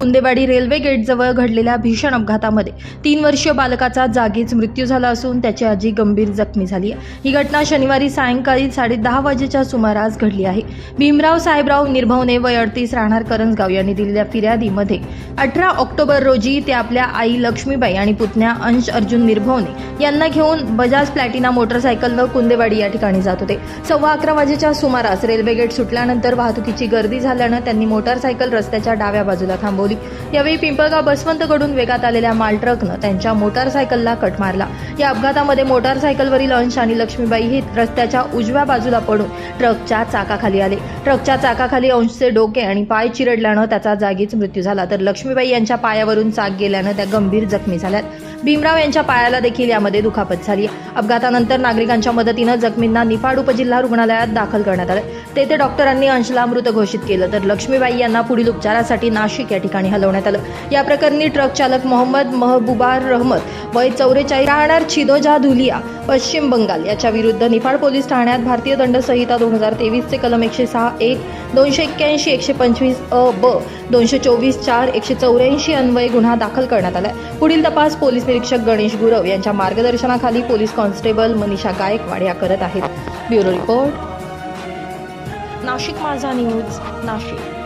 Kundewadi railway गेटजवळ घडलेल्या भीषण अपघातामध्ये तीन वर्षीय बालकाचा जागीच मृत्यू झाला असून त्याची आजी गंभीर जखमी झाली आहे. ही घटना शनिवारी सायंकाळी साडेदहा वाजेच्या सुमारास घडली आहे. भीमराव साहेबराव निर्भवने वय अडतीस राहणार करंजगाव यांनी दिलेल्या फिर्यादीमध्ये अठरा ऑक्टोबर रोजी ते आपल्या आई लक्ष्मीबाई आणि पुतण्या अंश अर्जुन निर्भवने यांना घेऊन बजाज प्लॅटिना मोटरसायकलवर कुंदेवाडी या ठिकाणी जात होते. सव्वा अकरा वाजेच्या सुमारास रेल्वे गेट सुटल्यानंतर वाहतुकीची गर्दी झाल्यानं त्यांनी मोटारसायकल रस्त्याच्या डाव्या बाजूला थांबवली. यावेळी पिंपळगाव बसवंतकडून वेगात आलेल्या माल ट्रकनं त्यांच्या मोटारसायकलला कट मारला. या अपघातामध्ये मोटारसायकलवरील अंश आणि लक्ष्मीबाई हे रस्त्याच्या उजव्या बाजूला पडून ट्रकच्या चाकाखाली आले. ट्रकच्या चाकाखाली अंशचे डोके आणि पाय चिरडल्यानं त्याचा जागीच मृत्यू झाला. तर लक्ष्मीबाई यांच्या पायावरून चाक गेल्यानं त्या गंभीर जखमी झाल्यात. भीमराव यांच्या पायाला देखील यामध्ये दुखापत झाली अपघातानंतर नागरिकांच्या मदतीनं जखमींना निफाड उपजिल्हा रुग्णालयात दाखल करण्यात आलं. तेथे डॉक्टरांनी अंशला मृत घोषित केलं तर लक्ष्मीबाई यांना पुढील उपचारासाठी नाशिक या ठिकाणी हलवण्यात आलं. या प्रकरणी ट्रक चालक मोहम्मद महबुबार रहमत वय चौवेचाळीस राहणार छिदोजा धुलिया पश्चिम बंगाल. याच्या विरुद्ध निफाड पोलीस ठाण्यात भारतीय दंड संहिता दोन हजार तेवीसचे कलम एकशे सहा एक दोनशे एक्क्याऐंशी एकशे पंचवीस अ ब दोनशे चोवीस चार एकशे चौऱ्याऐंशी अन्वये गुन्हा दाखल करण्यात आलाय. पुढील तपास पोलीस निरीक्षक गणेश गुरव यांच्या मार्गदर्शनाखाली पोलीस कॉन्स्टेबल मनीषा गायकवाड या करत आहेत. Bureau report. नाशिक माझा न्यूज नाशिक.